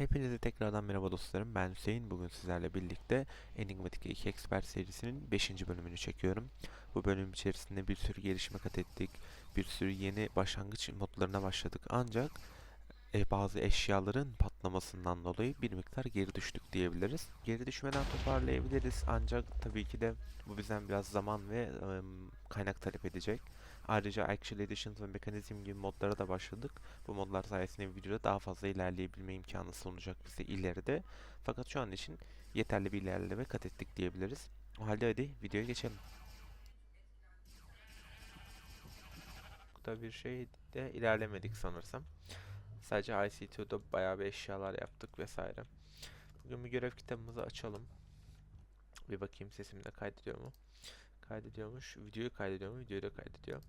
Hepinize tekrardan merhaba dostlarım. Ben Hüseyin. Bugün sizlerle birlikte Enigmatic 2 Expert serisinin 5. bölümünü çekiyorum. Bu bölüm içerisinde bir sürü gelişme kat ettik. Bir sürü yeni başlangıç modlarına başladık. Ancak e, bazı eşyaların patlamasından dolayı bir miktar geri düştük diyebiliriz. Geri düşmeden toparlayabiliriz. Ancak tabii ki de bu bizden biraz zaman ve e, kaynak talep edecek. Ayrıca Actual Editions ve Mechanism gibi modlara da başladık. Bu modlar sayesinde videoda daha fazla ilerleyebilme imkanı sunacak bize ileride. Fakat şu an için yeterli bir ilerleme kat ettik diyebiliriz. O halde hadi videoya geçelim. Burada bir şey de ilerlemedik sanırsam. Sadece IC2'da bayağı bir eşyalar yaptık vesaire. Bugün bir görev kitabımızı açalım. Bir bakayım sesim de kaydediyor mu? Kaydediyormuş. Videoyu kaydediyor mu? Videoyu da kaydediyor.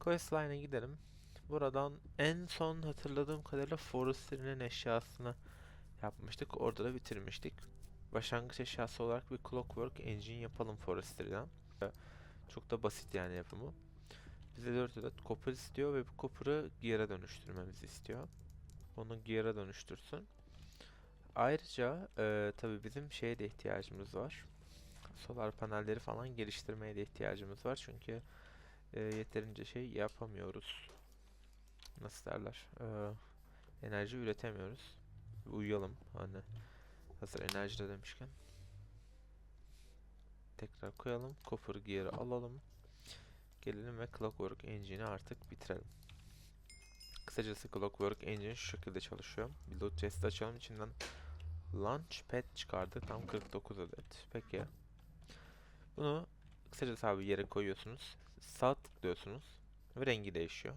Questline'e gidelim. Buradan en son hatırladığım kadarıyla Forrester'in eşyasını yapmıştık. Orada da bitirmiştik. Başlangıç eşyası olarak bir Clockwork Engine yapalım Forrester'dan. Çok da basit yani yapımı. Bize 4 adet copper istiyor ve bu copper'ı gear'a dönüştürmemizi istiyor. Onu gear'a dönüştürsün. Ayrıca e, tabii bizim şeye de ihtiyacımız var. Solar panelleri falan geliştirmeye de ihtiyacımız var. Çünkü e, yeterince şey yapamıyoruz. Nasıl derler? E, enerji üretemiyoruz. Uyuyalım hani. Hazır enerji de demişken. Tekrar koyalım. Copper gear'ı alalım. Gelelim ve Clockwork Engine'i artık bitirelim. Kısacası Clockwork Engine şu şekilde çalışıyor. Bir loot chest açalım. içinden Launchpad çıkardı. Tam 49 adet. Peki. Bunu kısacası abi yere koyuyorsunuz. Sağ tıklıyorsunuz. Ve rengi değişiyor.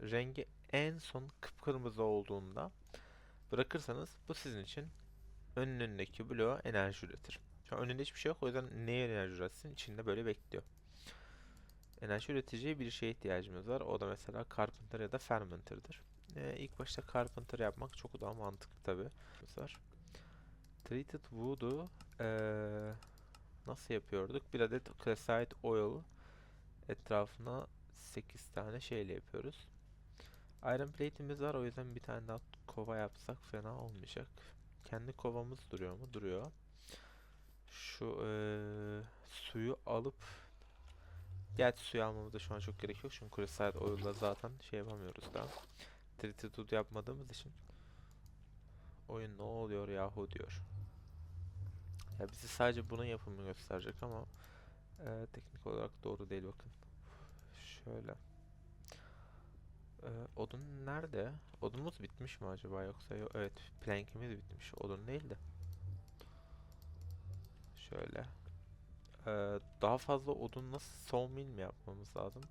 Rengi en son kıpkırmızı olduğunda bırakırsanız bu sizin için önündeki bloğa enerji üretir. Şu önünde hiçbir şey yok. O yüzden neye enerji üretsin? İçinde böyle bekliyor. Enerji üreteceği bir şeye ihtiyacımız var. O da mesela Carpenter ya da Fermenter'dır. Ee, ilk başta Carpenter yapmak çok daha mantıklı tabi. Treated Wood'u ee, nasıl yapıyorduk? Bir adet Classite Oil etrafına 8 tane şeyle yapıyoruz. Iron Plate'imiz var o yüzden bir tane daha kova yapsak fena olmayacak. Kendi kovamız duruyor mu? Duruyor. Şu ee, suyu alıp Gerçi suyu almamıza şu an çok gerek yok çünkü Crusade Oil'la zaten şey yapamıyoruz daha. Wood yapmadığımız için oyun ne oluyor yahu diyor. Ya bizi sadece bunun yapımını gösterecek ama e, teknik olarak doğru değil bakın. Şöyle. E, odun nerede? Odunumuz bitmiş mi acaba yoksa yok. Evet plankimiz bitmiş. Odun değil de. Şöyle. Ee, daha fazla odun nasıl sawmill mi yapmamız lazım?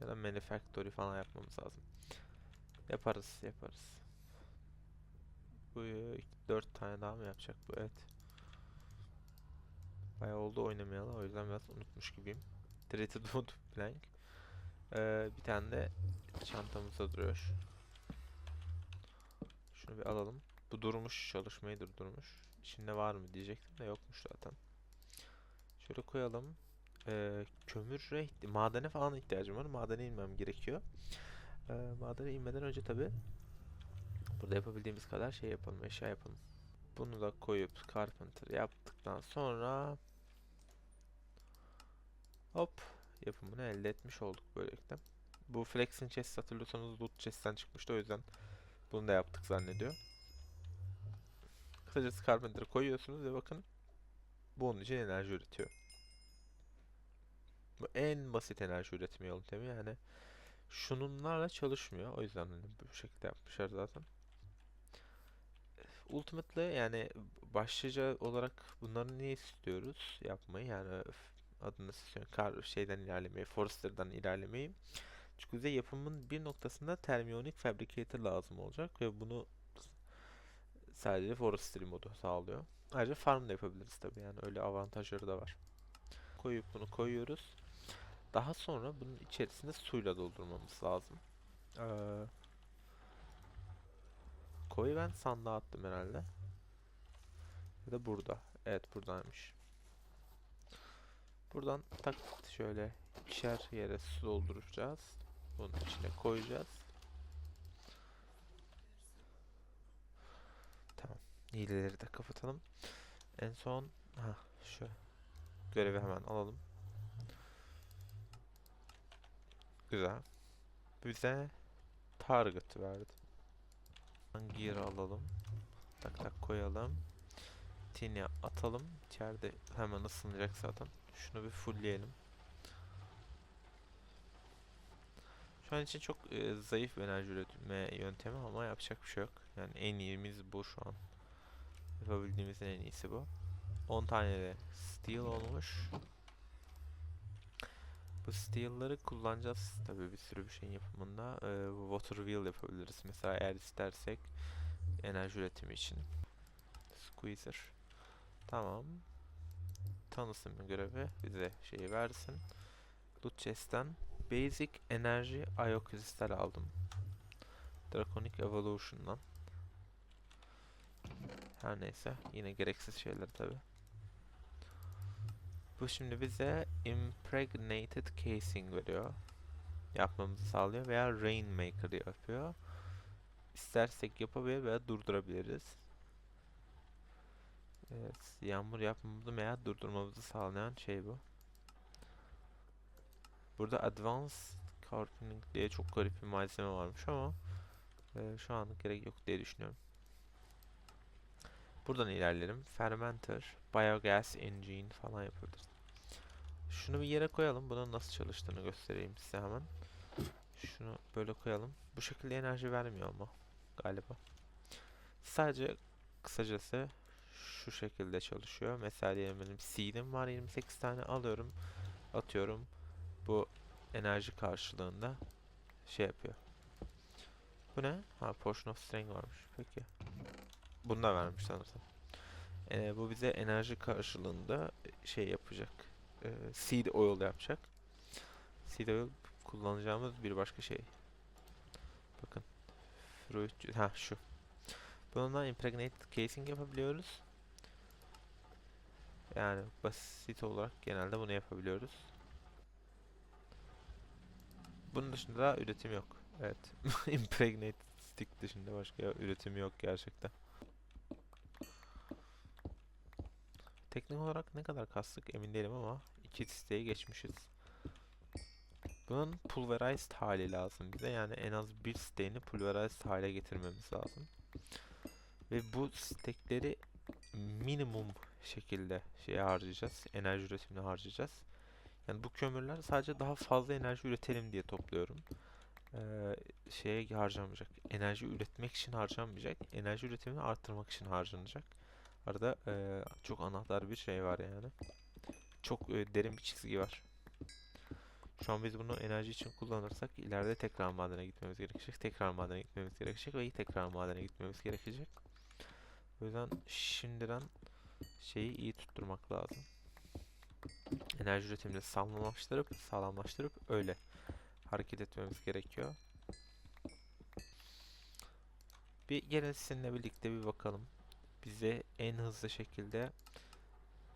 Ya da manufactory falan yapmamız lazım. Yaparız, yaparız. Bu 4 tane daha mı yapacak bu? Evet. Bayağı oldu oynamayalı o yüzden biraz unutmuş gibiyim. Treated wood plank. Ee, bir tane de çantamızda duruyor. Şunu bir alalım. Bu durmuş, çalışmayı durdurmuş. İçinde var mı diyecektim de yokmuş zaten. Şöyle koyalım. Ee, kömüre, madene falan ihtiyacım var. Madene inmem gerekiyor. Ee, madene inmeden önce tabi burada yapabildiğimiz kadar şey yapalım, eşya yapalım. Bunu da koyup carpenter yaptıktan sonra hop yapımını elde etmiş olduk böylelikle. Bu flexing chest hatırlıyorsanız loot chest'ten çıkmıştı o yüzden bunu da yaptık zannediyor. Kısacası Carpenter'ı koyuyorsunuz ve bakın bu onun için enerji üretiyor. Bu en basit enerji üretme yöntemi yani şununlarla çalışmıyor. O yüzden hani bu şekilde yapmışlar zaten. Ultimately yani başlıca olarak bunları niye istiyoruz yapmayı yani adını istiyorum kar şeyden ilerlemeyi, Forrester'dan ilerlemeyi. Çünkü bize yapımın bir noktasında termiyonik fabricator lazım olacak ve bunu sadece forestry modu sağlıyor. Ayrıca farm da yapabiliriz tabi yani öyle avantajları da var. Koyup bunu koyuyoruz. Daha sonra bunun içerisinde suyla doldurmamız lazım. Ee, koyu ben sandığa attım herhalde. Ya da burada. Evet buradaymış. Buradan tak şöyle ikişer yere su dolduracağız. Bunun içine koyacağız. Tamam. Hileleri de kapatalım. En son ha şu görevi hemen alalım. Güzel. Bize target verdi. Gear alalım. Tak tak koyalım. Tini atalım. İçeride hemen ısınacak zaten. Şunu bir fullleyelim. Şu an için çok e, zayıf enerji üretme yöntemi ama yapacak bir şey yok. Yani en iyimiz bu şu an. Yapabildiğimizin en iyisi bu. 10 tane de steel olmuş. Bu steel'ları kullanacağız tabii bir sürü bir şeyin yapımında. Ee, water wheel yapabiliriz mesela eğer istersek enerji üretimi için. Squeezer. Tamam. Tanısın bir görevi bize şeyi versin. Loot chest'ten Basic enerji Iocrystal aldım. Draconic Evolution'dan. Her neyse yine gereksiz şeyler tabi. Bu şimdi bize Impregnated Casing veriyor. Yapmamızı sağlıyor veya Rainmaker yapıyor. İstersek yapabilir veya durdurabiliriz. Evet, yağmur yapmamızı veya durdurmamızı sağlayan şey bu. Burada Advanced Carpeting diye çok garip bir malzeme varmış ama e, şu anlık gerek yok diye düşünüyorum. Buradan ilerleyelim. Fermenter, Biogas Engine falan yapabiliriz. Şunu bir yere koyalım. Bunun nasıl çalıştığını göstereyim size hemen. Şunu böyle koyalım. Bu şekilde enerji vermiyor ama galiba. Sadece kısacası şu şekilde çalışıyor. Mesela diyelim benim seed'im var 28 tane alıyorum. Atıyorum. Bu enerji karşılığında şey yapıyor. Bu ne? Ha portion of string varmış. Peki. Bunu da vermiş sanırsam. Ee, bu bize enerji karşılığında şey yapacak. Ee, seed oil yapacak. Seed oil kullanacağımız bir başka şey. Bakın. Fruit ha şu. Bununla impregnated casing yapabiliyoruz. Yani basit olarak genelde bunu yapabiliyoruz. Bunun dışında üretim yok. Evet. Impregnated stick dışında başka üretim yok gerçekten. Teknik olarak ne kadar kastık emin değilim ama iki siteyi geçmişiz. Bunun pulverized hali lazım bize. Yani en az bir siteğini pulverized hale getirmemiz lazım. Ve bu stekleri minimum şekilde şeye harcayacağız. Enerji üretimine harcayacağız. Yani bu kömürler sadece daha fazla enerji üretelim diye topluyorum. Ee, şeye harcamayacak. Enerji üretmek için harcanmayacak. Enerji üretimini arttırmak için harcanacak. Arada e, çok anahtar bir şey var yani. Çok e, derin bir çizgi var. Şu an biz bunu enerji için kullanırsak ileride tekrar madene gitmemiz gerekecek. Tekrar madene gitmemiz gerekecek ve tekrar madene gitmemiz gerekecek. O yüzden şimdiden şeyi iyi tutturmak lazım. Enerji üretimini sağlamlaştırıp sağlamlaştırıp öyle hareket etmemiz gerekiyor. Bir gelin sizinle birlikte bir bakalım. Bize en hızlı şekilde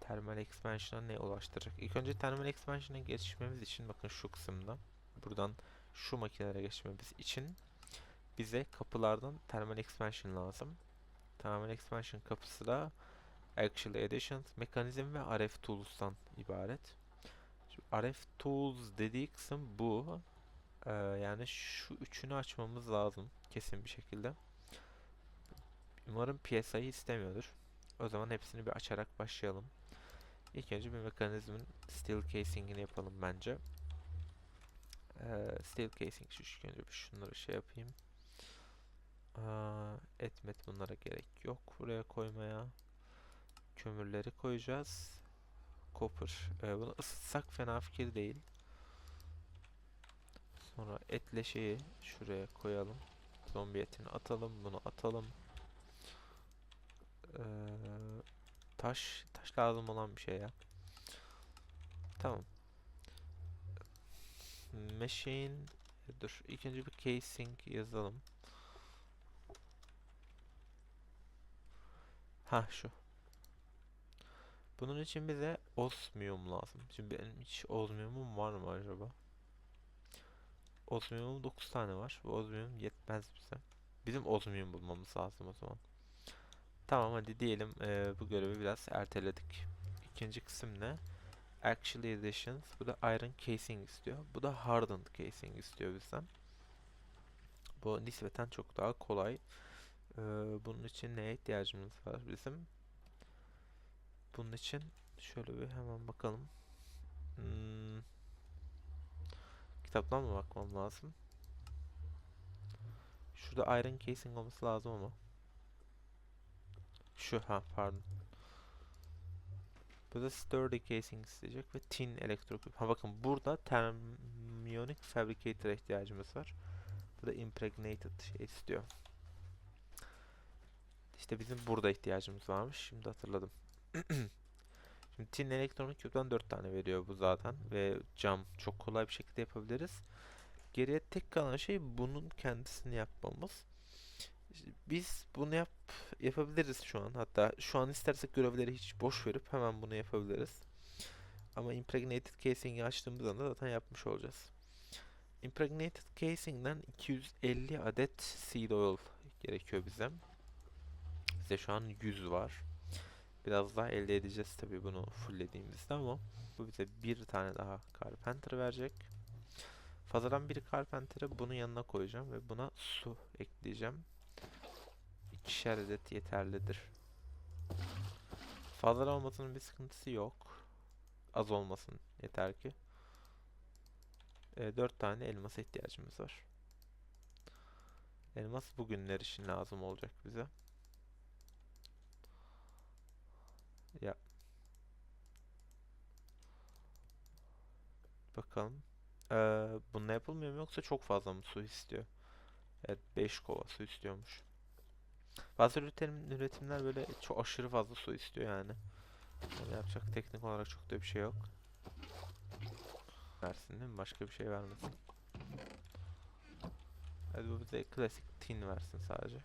Thermal Expansion'a ne ulaştıracak? İlk önce Thermal Expansion'a geçmemiz için bakın şu kısımda buradan şu makinelere geçmemiz için bize kapılardan Thermal Expansion lazım. Thermal Expansion kapısı da Actual Additions, Mekanizm ve RF Tools'tan ibaret. Şu RF Tools dediği kısım bu. Ee, yani şu üçünü açmamız lazım kesin bir şekilde. Umarım PSI'yi istemiyordur. O zaman hepsini bir açarak başlayalım. İlk önce bir mekanizmin steel casing'ini yapalım bence. Ee, steel casing şu ilk önce bir şunları şey yapayım. Aa, etmet bunlara gerek yok buraya koymaya. Kömürleri koyacağız. Copper. Ee, bunu ısıtsak fena fikir değil. Sonra etle şeyi şuraya koyalım. Zombi etini atalım. Bunu atalım. Ee, taş. Taş lazım olan bir şey ya. Tamam. Machine. Dur. İlk önce bir casing yazalım. Ha şu. Bunun için bize osmium lazım. Şimdi benim hiç osmiumum var mı acaba? Osmiumum 9 tane var. Bu osmium yetmez bize. Bizim osmium bulmamız lazım o zaman. Tamam hadi diyelim eee, bu görevi biraz erteledik. İkinci kısım ne? Actually Editions. Bu da Iron Casing istiyor. Bu da Hardened Casing istiyor bizden. Bu nispeten çok daha kolay. Eee, bunun için neye ihtiyacımız var bizim? Bunun için şöyle bir hemen bakalım. Hmm. Kitaptan mı bakmam lazım? Şurada Iron Casing olması lazım ama. Şu ha pardon. Burada sturdy casing isteyecek ve tin elektroküp. Ha bakın burada thermionic fabricator'a ihtiyacımız var. Burada impregnated şey istiyor. İşte bizim burada ihtiyacımız varmış. Şimdi hatırladım. Şimdi tin elektronik küpten 4 tane veriyor bu zaten ve cam çok kolay bir şekilde yapabiliriz. Geriye tek kalan şey bunun kendisini yapmamız. Biz bunu yap yapabiliriz şu an. Hatta şu an istersek görevleri hiç boş verip hemen bunu yapabiliriz. Ama impregnated casing'i açtığımız anda zaten yapmış olacağız. Impregnated casing'den 250 adet seed oil gerekiyor bize. Bize şu an 100 var. Biraz daha elde edeceğiz tabii bunu fulllediğimizde ama bu bize bir tane daha carpenter verecek. Fazladan bir carpenter'ı bunun yanına koyacağım ve buna su ekleyeceğim. İkişer adet yeterlidir. Fazla olmasının bir sıkıntısı yok. Az olmasın yeter ki. E, 4 tane elmasa ihtiyacımız var. Elmas bugünler için lazım olacak bize. Ya. Bakalım. Ee, bununla yapılmıyor mu yoksa çok fazla mı su istiyor? Evet 5 kova su istiyormuş. Bazı üretim, üretimler böyle çok aşırı fazla su istiyor yani. Yani yapacak teknik olarak çok da bir şey yok. Versin değil mi? Başka bir şey vermesin. Hadi bu bize klasik tin versin sadece.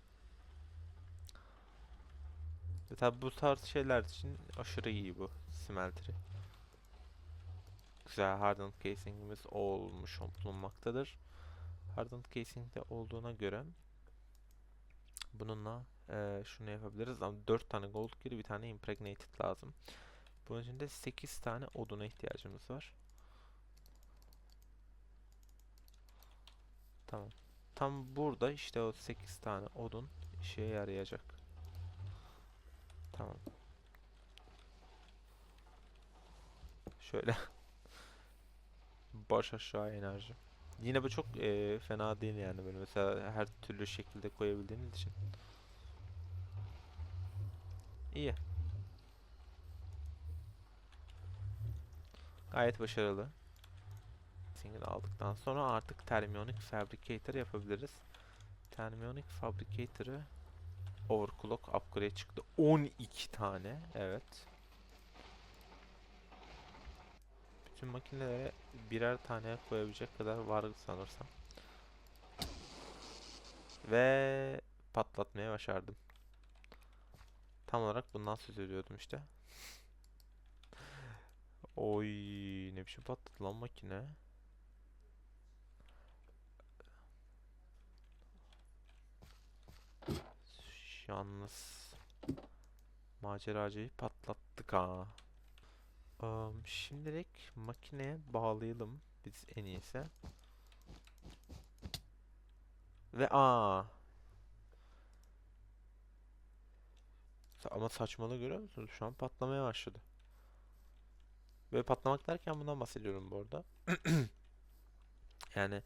Ve tabi bu tarz şeyler için aşırı iyi bu smeltery. Güzel hardened casing'imiz olmuş bulunmaktadır. Hardened casing'de olduğuna göre bununla eee, şunu yapabiliriz ama 4 tane gold gear bir tane impregnated lazım. Bunun için de 8 tane oduna ihtiyacımız var. Tamam. Tam burada işte o 8 tane odun işe yarayacak. Tamam. Şöyle baş aşağı enerji. Yine bu çok eee, fena değil yani böyle mesela her türlü şekilde koyabildiğiniz için. İyi. Gayet başarılı. Single aldıktan sonra artık Thermionic Fabricator yapabiliriz. Thermionic Fabricator'ı Overclock upgrade çıktı. 12 tane. Evet. Bütün makinelere birer tane koyabilecek kadar var sanırsam. Ve patlatmaya başardım. Tam olarak bundan söz ediyordum işte. Oy ne biçim patladı lan makine. Yalnız maceracıyı patlattık ha. Am, şimdilik makineye bağlayalım biz en iyisi. Ve aa. Ama saçmalığı görüyor musunuz? Şu an patlamaya başladı. Böyle patlamak derken bundan bahsediyorum bu arada. Yani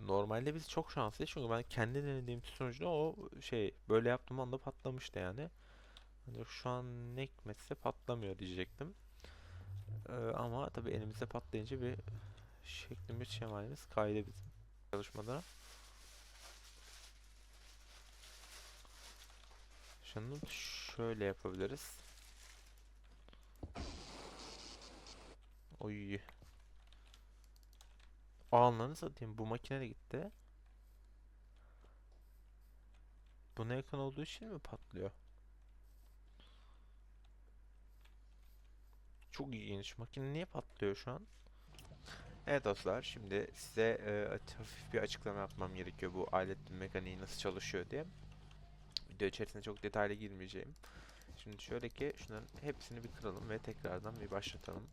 normalde biz çok şanslıyız çünkü ben kendi denediğim sonucunda o şey böyle yaptığım anda patlamıştı yani. Hani şu an ne hikmetse patlamıyor diyecektim. Ee, ama tabii elimizde patlayınca bir şeklimiz şemalimiz kaydı bizim çalışmada. Şunu şöyle yapabiliriz. Oy. Anlarını satayım. Bu makine de gitti. Buna yakın olduğu için mi patlıyor? Çok ilginç. Makine niye patlıyor şu an? Evet dostlar, şimdi size e, hafif bir açıklama yapmam gerekiyor bu aletin mekaniği nasıl çalışıyor diye. Video içerisinde çok detaylı girmeyeceğim. Şimdi şöyle ki şunların hepsini bir kıralım ve tekrardan bir başlatalım.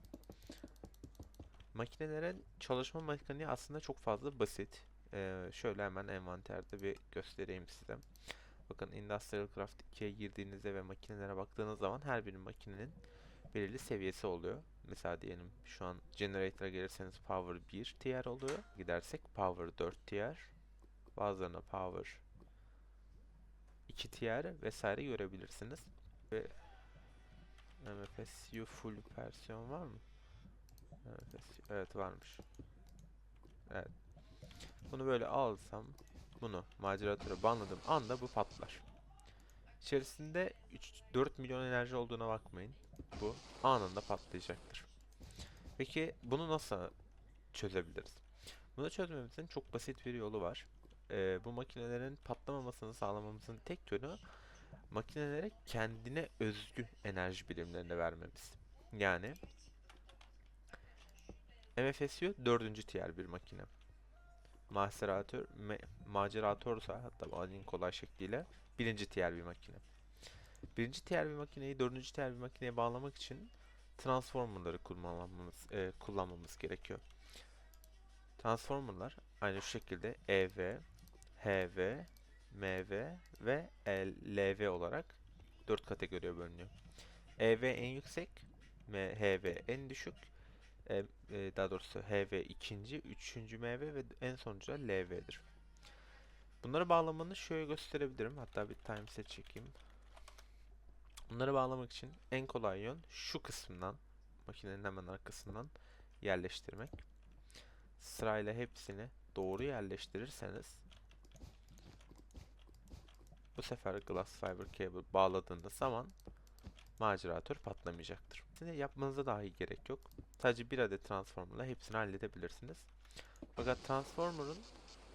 Makinelerin çalışma mekaniği aslında çok fazla basit. Ee, şöyle hemen envanterde bir göstereyim size. Bakın Industrial Craft 2'ye girdiğinizde ve makinelere baktığınız zaman her bir makinenin belirli seviyesi oluyor. Mesela diyelim şu an Generator'a gelirseniz Power 1 tier oluyor. Gidersek Power 4 tier. Bazılarına Power 2 tier vesaire görebilirsiniz. Ve MFSU full versiyon var mı? MFSU, evet varmış. Evet. Bunu böyle alsam bunu maceratöre banladığım anda bu patlar. İçerisinde 3-4 milyon enerji olduğuna bakmayın. Bu anında patlayacaktır. Peki bunu nasıl çözebiliriz? Bunu çözmemizin çok basit bir yolu var. Ee, bu makinelerin patlamamasını sağlamamızın tek yolu makinelere kendine özgü enerji birimlerini vermemiz. Yani MFSU 4. tier bir makine. Maceratör, me, maceratörsa hatta en kolay şekliyle birinci tier bir makine. Birinci tier bir makineyi dördüncü tier bir makineye bağlamak için transformerları kullanmamız, e, kullanmamız gerekiyor. Transformerlar aynı şu şekilde EV, HV, MV ve LV olarak 4 kategoriye bölünüyor. EV en yüksek, HV en düşük, e, e, daha doğrusu HV ikinci, üçüncü MV ve en sonuncu da LV'dir. Bunları bağlamanı şöyle gösterebilirim. Hatta bir timeset çekeyim. Bunları bağlamak için en kolay yön şu kısımdan, makinenin hemen arkasından yerleştirmek. Sırayla hepsini doğru yerleştirirseniz bu sefer glass fiber cable bağladığınız zaman maceratör patlamayacaktır. Şimdi yapmanıza dahi gerek yok. Sadece bir adet transformerla hepsini halledebilirsiniz. Fakat transformer'ın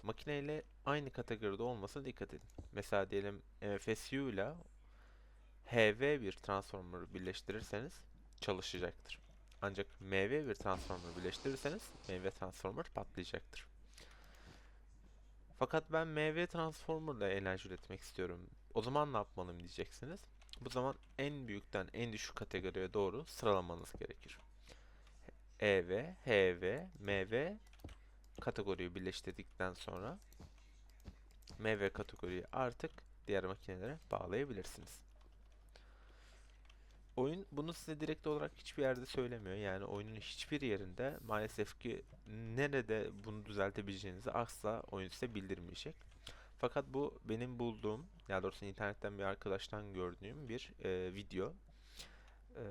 makineyle aynı kategoride olmasına dikkat edin. Mesela diyelim FSU ile HV bir transformer'ı birleştirirseniz çalışacaktır. Ancak MV bir transformer birleştirirseniz MV transformer patlayacaktır. Fakat ben MV transformer ile enerji üretmek istiyorum. O zaman ne yapmalıyım diyeceksiniz. Bu zaman en büyükten en düşük kategoriye doğru sıralamanız gerekir. EV, HV, MV kategoriyi birleştirdikten sonra MV kategoriyi artık diğer makinelere bağlayabilirsiniz. Oyun bunu size direkt olarak hiçbir yerde söylemiyor. Yani oyunun hiçbir yerinde maalesef ki nerede bunu düzeltebileceğinizi asla oyun size bildirmeyecek. Fakat bu benim bulduğum, ya doğrusu internetten bir arkadaştan gördüğüm bir e, video. E,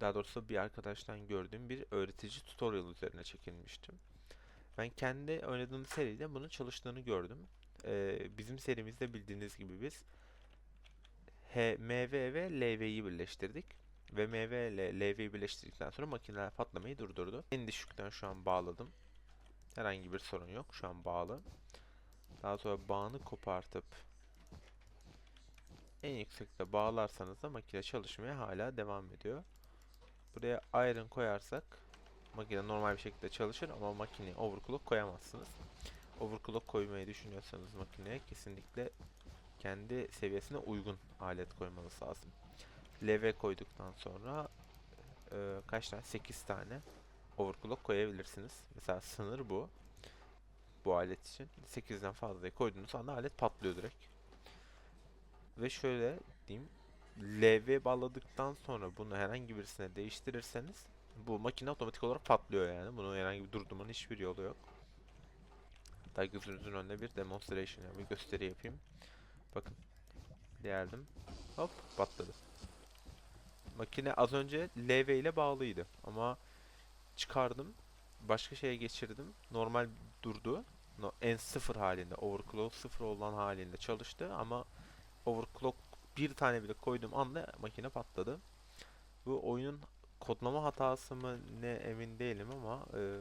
daha doğrusu bir arkadaştan gördüğüm bir öğretici tutorial üzerine çekilmiştim. Ben kendi oynadığım seride bunun çalıştığını gördüm. E, bizim serimizde bildiğiniz gibi biz H, MV ve LV'yi birleştirdik. Ve MV ile LV'yi birleştirdikten sonra makineler patlamayı durdurdu. En düşükten şu an bağladım. Herhangi bir sorun yok. Şu an bağlı. Daha sonra bağını kopartıp en yüksekte bağlarsanız da makine çalışmaya hala devam ediyor. Buraya iron koyarsak makine normal bir şekilde çalışır ama makineye overclock koyamazsınız. Overclock koymayı düşünüyorsanız makineye kesinlikle kendi seviyesine uygun alet koymanız lazım. Leve koyduktan sonra e, kaç tane? 8 tane overclock koyabilirsiniz. Mesela sınır bu. Bu alet için 8'den fazlayı koyduğunuz anda alet patlıyor direkt. Ve şöyle diyeyim. LV bağladıktan sonra bunu herhangi birisine değiştirirseniz bu makine otomatik olarak patlıyor yani. Bunu herhangi bir durdurmanın hiçbir yolu yok. Hatta gözünüzün önünde bir demonstration yani bir gösteri yapayım. Bakın. Geldim. Hop patladı. Makine az önce LV ile bağlıydı ama çıkardım. Başka şeye geçirdim. Normal durdu. No, en sıfır halinde, overclock sıfır olan halinde çalıştı ama overclock bir tane bile koyduğum anda makine patladı. Bu oyunun kodlama hatası mı ne emin değilim ama e,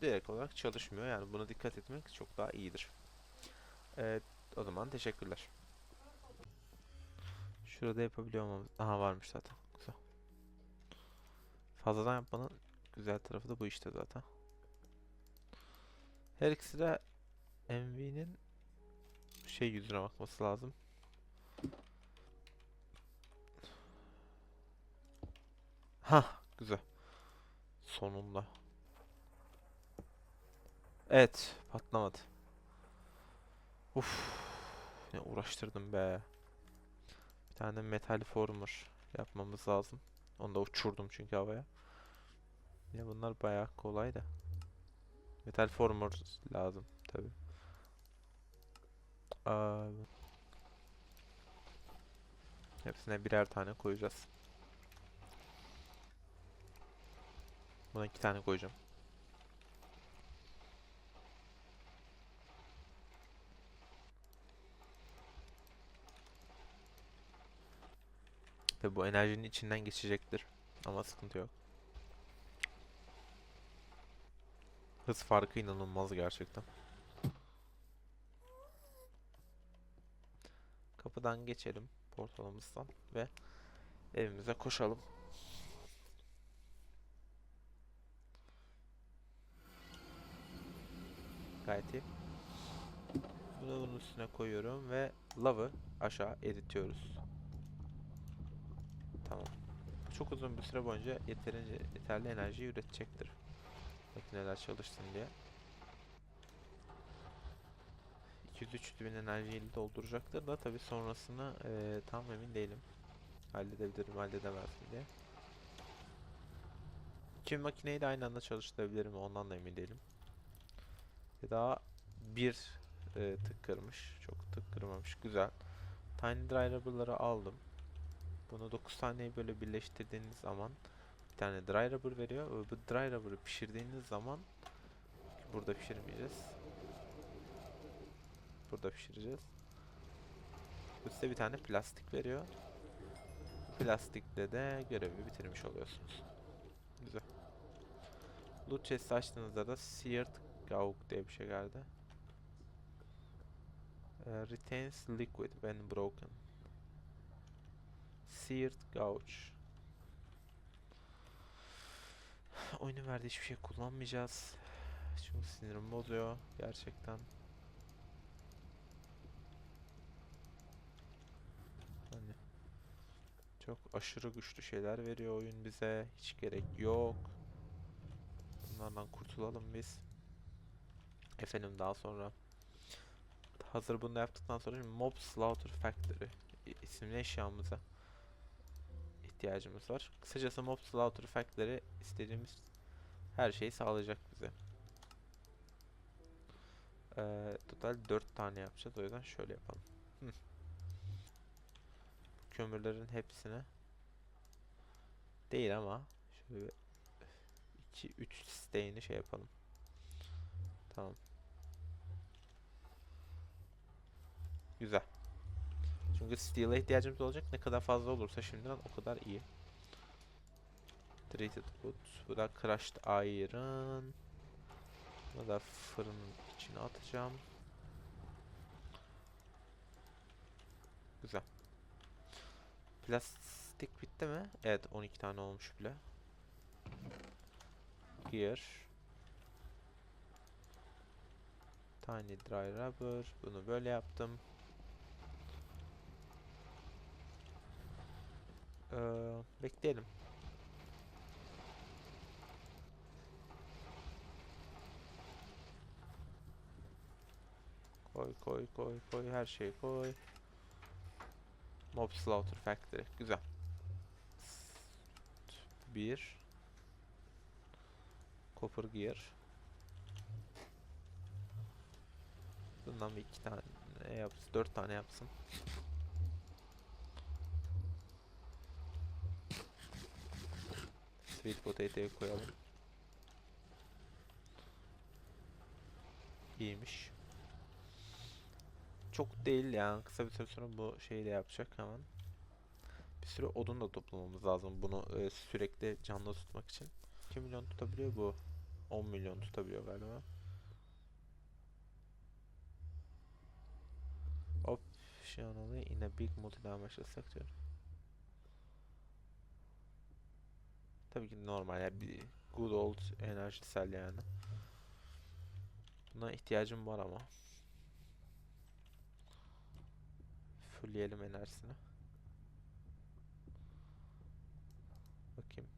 direkt olarak çalışmıyor. Yani buna dikkat etmek çok daha iyidir. Evet, o zaman teşekkürler. Şurada yapabiliyor olmamız. Aha varmış zaten. Güzel. Fazladan yapmanın güzel tarafı da bu işte zaten. Her ikisi de MV'nin şey yüzüne bakması lazım. Ha güzel. Sonunda. Evet patlamadı. Uf ne uğraştırdım be. Tane metal former yapmamız lazım. Onu da uçurdum çünkü havaya. Ya bunlar bayağı kolay da. Metal former lazım tabi. Hepsine birer tane koyacağız. Buna iki tane koyacağım. Tabi bu enerjinin içinden geçecektir. Ama sıkıntı yok. Hız farkı inanılmaz gerçekten. Kapıdan geçelim portalımızdan ve evimize koşalım. Gayet iyi. Bunu bunun üstüne koyuyorum ve lavı aşağı eritiyoruz. Tamam. Çok uzun bir süre boyunca yeterince yeterli enerji üretecektir. Makineler çalışsın diye. 200-300 bin enerjiyle dolduracaktır da tabi sonrasını eee, tam emin değilim. Halledebilirim, halledemezsin diye. İki makineyi de aynı anda çalıştırabilirim ondan da emin değilim. Ve daha bir eee, tık kırmış. Çok tık kırmamış. Güzel. Tiny Dry Rubber'ları aldım. Bunu 9 taneyi böyle birleştirdiğiniz zaman bir tane dry rubber veriyor. Ve bu dry rubber'ı pişirdiğiniz zaman burada pişirmeyeceğiz. Burada pişireceğiz. Bu size bir tane plastik veriyor. Plastikle de görevi bitirmiş oluyorsunuz. Güzel. Loot chest'i açtığınızda da Seared Gauk diye bir şey geldi. Ee, retains liquid when broken. Seared Gouge. Oyunun verdiği hiçbir şey kullanmayacağız. Çünkü sinirim bozuyor gerçekten. Hani çok aşırı güçlü şeyler veriyor oyun bize. Hiç gerek yok. Bunlardan kurtulalım biz. Efendim daha sonra hazır bunu yaptıktan sonra şimdi Mob Slaughter Factory isimli eşyamıza ihtiyacımız var. Kısacası Mob Slaughter Factory istediğimiz her şeyi sağlayacak bize. Ee, total 4 tane yapacağız. O yüzden şöyle yapalım. Kömürlerin hepsine değil ama şöyle 2 3 stay'ini şey yapalım. Tamam. Güzel. Çünkü steel'e ihtiyacımız olacak. Ne kadar fazla olursa şimdiden o kadar iyi. Treated wood. Bu da crushed iron. Bu da fırının içine atacağım. Güzel. Plastik bitti mi? Evet 12 tane olmuş bile. Gear. Tiny dry rubber. Bunu böyle yaptım. Ee, bekleyelim. Koy koy koy koy her şeyi koy. Mob Slaughter Factory. Güzel. Bir. Copper Gear. Bundan bir iki tane yapsın. Dört tane yapsın. Sweet potato'yu koyalım. İyiymiş. Çok değil yani kısa bir süre sonra bu şeyi de yapacak hemen. Bir sürü odun da toplamamız lazım bunu e, sürekli canlı tutmak için. 2 milyon tutabiliyor bu. 10 milyon tutabiliyor galiba. Optionally in a big multidimensional sector. Tabii ki normal yani bir good old enerjisel yani. Buna ihtiyacım var ama. Fullleyelim enerjisini. Bakayım.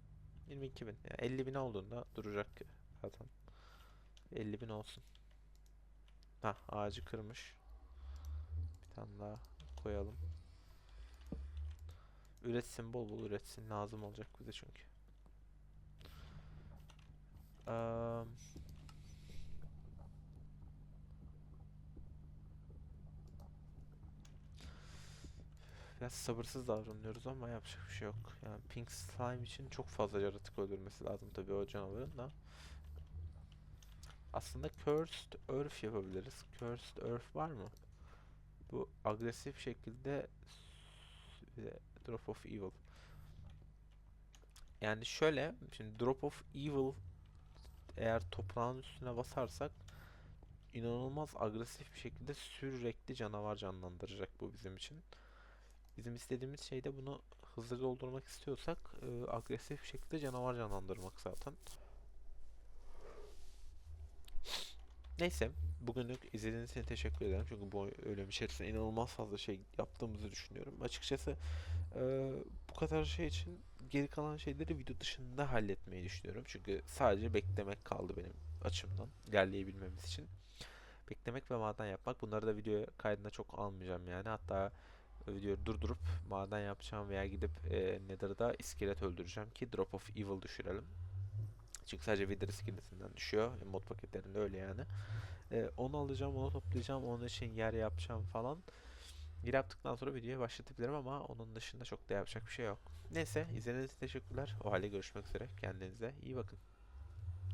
22 bin. Yani 50 bin olduğunda duracak zaten. 50 bin olsun. Ha ağacı kırmış. Bir tane daha koyalım. Üretsin bol bol üretsin. Lazım olacak bize çünkü. Eee Biraz sabırsız davranıyoruz ama yapacak bir şey yok. Yani Pink Slime için çok fazla yaratık öldürmesi lazım tabii o canavarın da. Aslında Cursed Earth yapabiliriz. Cursed Earth var mı? Bu agresif şekilde Drop of Evil. Yani şöyle, şimdi Drop of Evil eğer toprağın üstüne basarsak inanılmaz agresif bir şekilde sürekli canavar canlandıracak bu bizim için. Bizim istediğimiz şey de bunu hızlı doldurmak istiyorsak e, agresif bir şekilde canavar canlandırmak zaten. Neyse, bugünlük izlediğiniz için teşekkür ederim. Çünkü bu ölüm içerisinde inanılmaz fazla şey yaptığımızı düşünüyorum. Açıkçası e, bu kadar şey için geri kalan şeyleri video dışında halletmeyi düşünüyorum. Çünkü sadece beklemek kaldı benim açımdan ilerleyebilmemiz için. Beklemek ve maden yapmak. Bunları da video kaydına çok almayacağım yani. Hatta videoyu durdurup maden yapacağım veya gidip e, Nether'da iskelet öldüreceğim ki Drop of Evil düşürelim. Çünkü sadece Wither iskeletinden düşüyor. E, mod paketlerinde öyle yani. E, onu alacağım, onu toplayacağım. Onun için yer yapacağım falan. Yer yaptıktan sonra videoyu başlatabilirim ama onun dışında çok da yapacak bir şey yok. Neyse izlediğiniz için teşekkürler. O halde görüşmek üzere. Kendinize iyi bakın.